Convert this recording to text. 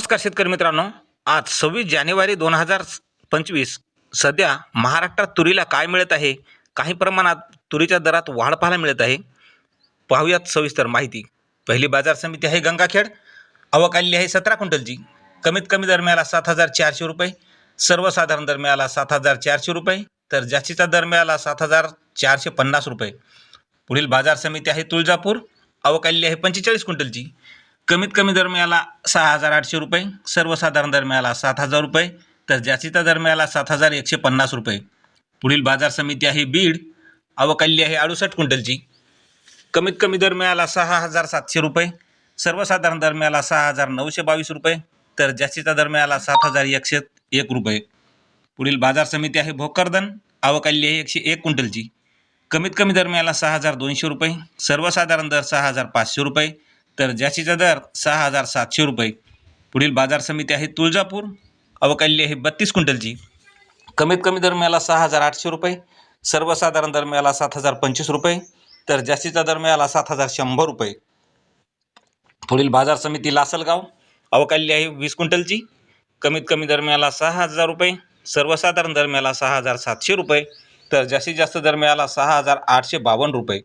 नमस्कार शेतकरी मित्रांनो. आज सव्वीस जानेवारी दोन हजार पंचवीस. सध्या महाराष्ट्रात तुरीला काय मिळत आहे? काही प्रमाणात तुरीच्या दरात वाढ पाहायला मिळत आहे. पाहूयात सविस्तर माहिती. पहिली बाजार समिती आहे गंगाखेड. आवक आलेली आहे सतरा क्विंटलची. कमीत कमी दर मिळाला सात हजार चारशे रुपये. सर्वसाधारण दर मिळाला सात हजार चारशे रुपये. तर जास्तीचा दर मिळाला सात हजार चारशे पन्नास रुपये. पुढील बाजार समिती आहे तुळजापूर. आवक आलेली आहे पंचेचाळीस क्विंटलची. कमीत कमी दर मिळाला सहा हजार आठशे रुपये सर्वसाधारण दर मिळाला सात हजार रुपये तर जास्तीचा दर मिळाला सात हजार एकशे पन्नास रुपये. पुढील बाजार समिती आहे बीड आवक आहे अडुसष्ट क्विंटलची. कमीत कमी दर मिळाला सहा हजार सातशे रुपये सर्वसाधारण दर मिळाला सहा हजार नऊशे बावीस रुपये तर जास्तीचा दर मिळाला सात हजार एकशे एक रुपये. पुढील बाजार समिती आहे भोकरदन आवक आहे एकशे एक क्विंटलची. कमीत कमी दर मिळाला सहा हजार दोनशे रुपये सर्वसाधारण दर सहा हजार पाचशे रुपये तर जास्तीचा दर सहा हजार सातशे रुपये. पुढील बाजार समिती आहे तुळजापूर. अवकाली आहे बत्तीस क्विंटलची. कमीत कमी दर मिळाला सहा हजार आठशे रुपये. सर्वसाधारण दर मिळाला सात हजार पंचवीस रुपये. तर जास्तीचा दर मिळाला सात हजार शंभर रुपये. पुढील बाजार समिती लासलगाव. अवकाली आहे वीस क्विंटलची. कमीत कमी दर मिळाला सहा हजार रुपये. सर्वसाधारण दर मिळाला सहा हजार सातशे रुपये. तर जास्तीत जास्त दर मिळाला सहा हजार आठशे बावन्न रुपये.